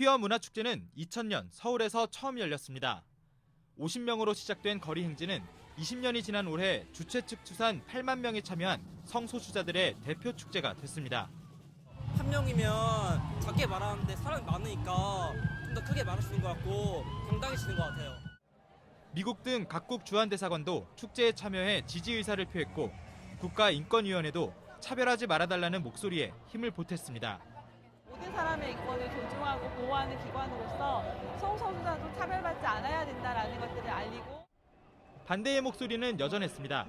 퀴어 문화축제는 2000년 서울에서 처음 열렸습니다. 50명으로 시작된 거리 행진은 20년이 지난 올해 주최 측 추산 8만 명이 참여한 성소수자들의 대표 축제가 됐습니다. 한 명이면 작게 말하는데 사람이 많으니까 좀 더 크게 말할 수 있는 것 같고 당당해지는 것 같아요. 미국 등 각국 주한대사관도 축제에 참여해 지지 의사를 표했고 국가인권위원회도 차별하지 말아달라는 목소리에 힘을 보탰습니다. 모든 사람의 인권을 존중하고 보호하는 기관으로서 성소수자도 차별받지 않아야 된다라는 것들을 알리고 반대의 목소리는 여전했습니다.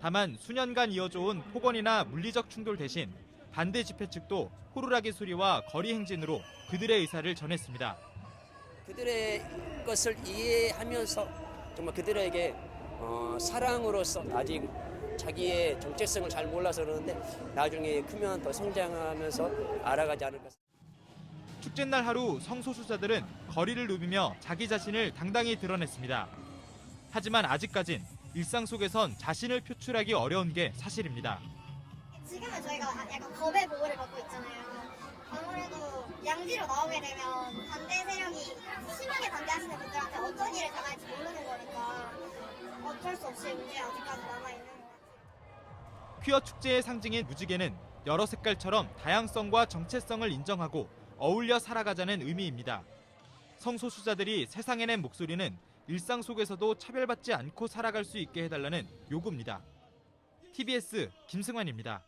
다만 수년간 이어져온 폭언이나 물리적 충돌 대신 반대 집회 측도 호루라기 소리와 거리 행진으로 그들의 의사를 전했습니다. 그들의 것을 이해하면서 정말 그들에게 어, 사랑으로서 아직 자기의 정체성을 잘 몰라서 그러는데 나중에 크면 더 성장하면서 알아가지 않을까. 축제날 하루 성소수자들은 거리를 누비며 자기 자신을 당당히 드러냈습니다. 하지만 아직까진 일상 속에선 자신을 표출하기 어려운 게 사실입니다. 지금은 저희가 약간 법의 보호를 받고 있잖아요. 아무래도 양지로 나오게 되면 반대 세력이 심하게 반대하시는 분들한테 어떤 일을 당할지 모르는 거니까 어쩔 수 없이 문제 아직까지 남아 있는 것 같아요. 퀴어 축제의 상징인 무지개는 여러 색깔처럼 다양성과 정체성을 인정하고 어울려 살아가자는 의미입니다. 성소수자들이 세상에 낸 목소리는 일상 속에서도 차별받지 않고 살아갈 수 있게 해달라는 요구입니다. TBS 김승환입니다.